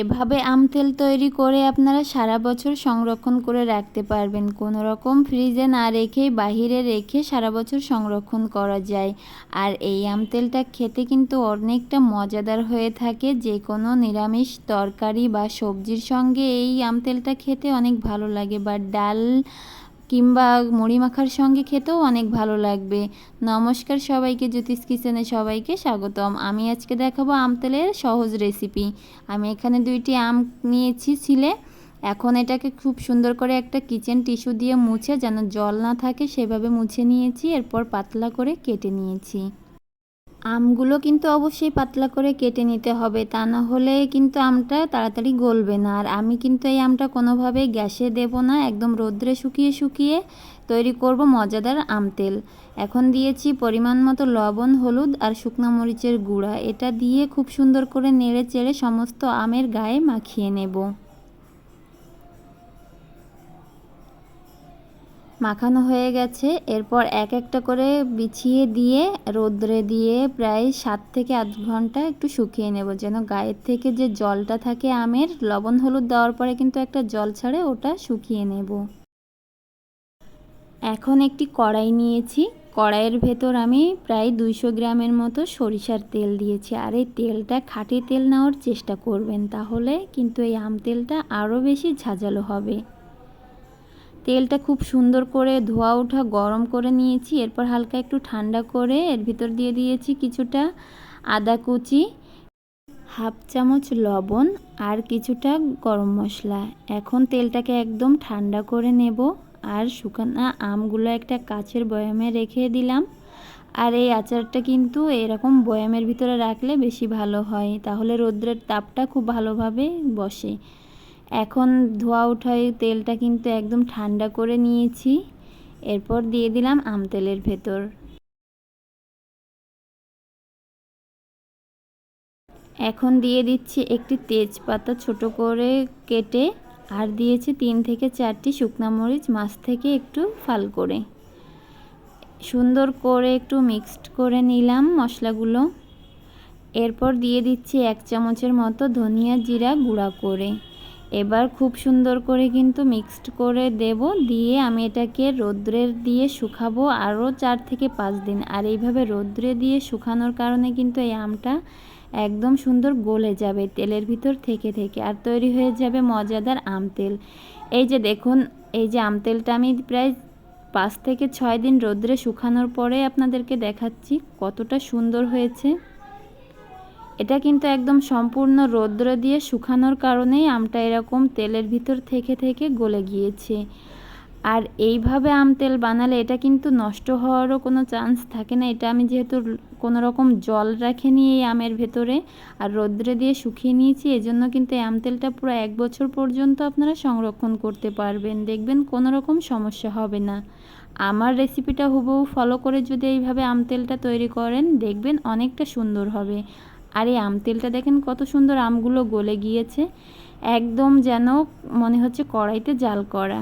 এভাবে আম তেল তৈরি করে আপনারা সারা বছর সংরক্ষণ করে রাখতে পারবেন। কোনো রকম ফ্রিজে না রেখেই বাহিরে রেখে সারা বছর সংরক্ষণ করা যায়। আর এই আম তেলটা খেতে কিন্তু অনেকটা মজাদার হয়ে থাকে। যে কোনো নিরামিষ তরকারি বা সবজির সঙ্গে এই আম তেলটা খেতে অনেক ভালো লাগে। বা ডাল কিংবা মুড়ি মাখার সঙ্গে খেতেও অনেক ভালো লাগবে। নমস্কার সবাইকে, জ্যোতিষ কিচেনে সবাইকে স্বাগতম। আমি আজকে দেখাবো আম তেলের সহজ রেসিপি। আমি এখানে দুইটি আম নিয়েছি ছিলে। এখন এটাকে খুব সুন্দর করে একটা কিচেন টিস্যু দিয়ে মুছে, যেন জল না থাকে, সেভাবে মুছে নিয়েছি। এরপর পাতলা করে কেটে নিয়েছি। আমগুলো কিন্তু অবশ্যই পাতলা করে কেটে নিতে হবে, তা না হলে কিন্তু আমটা তাড়াতাড়ি গলবে না। আর আমি কিন্তু এই আমটা কোনোভাবেই গ্যাসে দেব না, একদম রোদ্রে শুকিয়ে শুকিয়ে তৈরি করব মজাদার আম তেল এখন দিয়েছি পরিমাণ মতো লবণ, হলুদ আর শুকনো মরিচের গুঁড়া। এটা দিয়ে খুব সুন্দর করে নেড়ে চেড়ে সমস্ত আমের গায়ে মাখিয়ে নেব। মাখানো হয়ে গেছে। এরপর এক একটা করে বিছিয়ে দিয়ে, রোদ্রে দিয়ে প্রায় সাত থেকে আধ ঘণ্টা একটু শুকিয়ে নেব যেন গায়ের থেকে যে জলটা থাকে আমের, লবণ হলুদ দেওয়ার পরে কিন্তু একটা জল ছাড়ে ওটা শুকিয়ে নেব। এখন একটি কড়াই নিয়েছি। কড়াইয়ের ভেতর আমি প্রায় দুইশো গ্রামের মতো সরিষার তেল দিয়েছি। আর এই তেলটা খাঁটি তেল নেওয়ার চেষ্টা করবেন, তাহলে কিন্তু এই আম তেলটা আরও বেশি ঝাঁঝালো হবে। তেলটা খুব সুন্দর করে ধোয়া ওঠা, গরম করে নিয়েছি। এরপর হালকা একটু ঠান্ডা করে এর ভিতর দিয়ে দিয়েছি কিছুটা আদা কুচি, হাফ চামচ লবণ আর কিছুটা গরম মশলা। এখন তেলটাকে একদম ঠান্ডা করে নেব আর শুকানো আমগুলো একটা কাচের বয়ামে রেখে দিলাম। আর এই আচারটা কিন্তু এরকম বয়ামের ভিতরে রাখলে বেশি ভালো হয়, তাহলে রৌদ্রের তাপটা খুব ভালোভাবে বসে। এখন ধোয়া ওঠাই তেলটা কিন্তু একদম ঠান্ডা করে নিয়েছি। এরপর দিয়ে দিলাম আম তেলের ভেতর। এখন দিয়ে দিচ্ছি একটি তেজপাতা ছোট করে কেটে আর দিয়েছি তিন থেকে চারটি শুকনা মরিচ, মাছ থেকে একটু ফাল করে। সুন্দর করে একটু মিক্সড করে নিলাম মশলাগুলো। এরপর দিয়ে দিচ্ছি এক চামচের মতো ধনিয়া জিরা গুঁড়া করে। এবার খুব সুন্দর করে কিন্তু মিক্সড করে দেব, দিয়ে আমি এটাকে রোদ্রে দিয়ে শুকাবো আরও চার থেকে পাঁচ দিন। আর এইভাবে রোদ্রে দিয়ে শুকানোর কারণে কিন্তু এই আমটা একদম সুন্দর গলে যাবে, তেলের ভিতর থেকে থেকে, আর তৈরি হয়ে যাবে মজাদার আম তেল। এই যে দেখুন, এই যে আম তেলটা আমি প্রায় পাঁচ থেকে ছয় দিন রোদ্রে শুকানোর পরে আপনাদেরকে দেখাচ্ছি কতটা সুন্দর হয়েছে। এটা কিন্তু একদম সম্পূর্ণ রৌদ্র দিয়ে শুকানোর কারণেই আমটা এরকম তেলের ভিতর থেকে থেকে গলে গিয়েছে। আর এইভাবে আম তেল বানালে এটা কিন্তু নষ্ট হওয়ারও কোনো চান্স থাকে না। এটা আমি যেহেতু কোনো রকম জল রাখিনি এই আমের ভেতরে আর রৌদ্রে দিয়ে শুকিয়ে নিয়েছি, এজন্য কিন্তু এই আম তেলটা পুরো এক বছর পর্যন্ত আপনারা সংরক্ষণ করতে পারবেন। দেখবেন কোনো রকম সমস্যা হবে না। আমার রেসিপিটা হুবহু ফলো করে যদি এইভাবে আম তেলটা তৈরি করেন, দেখবেন অনেকটা সুন্দর হবে। আর এই আম তেলটা দেখেন কত সুন্দর আমগুলো গলে গিয়েছে। একদম যেন মনে হচ্ছে কড়াইতে জাল করা।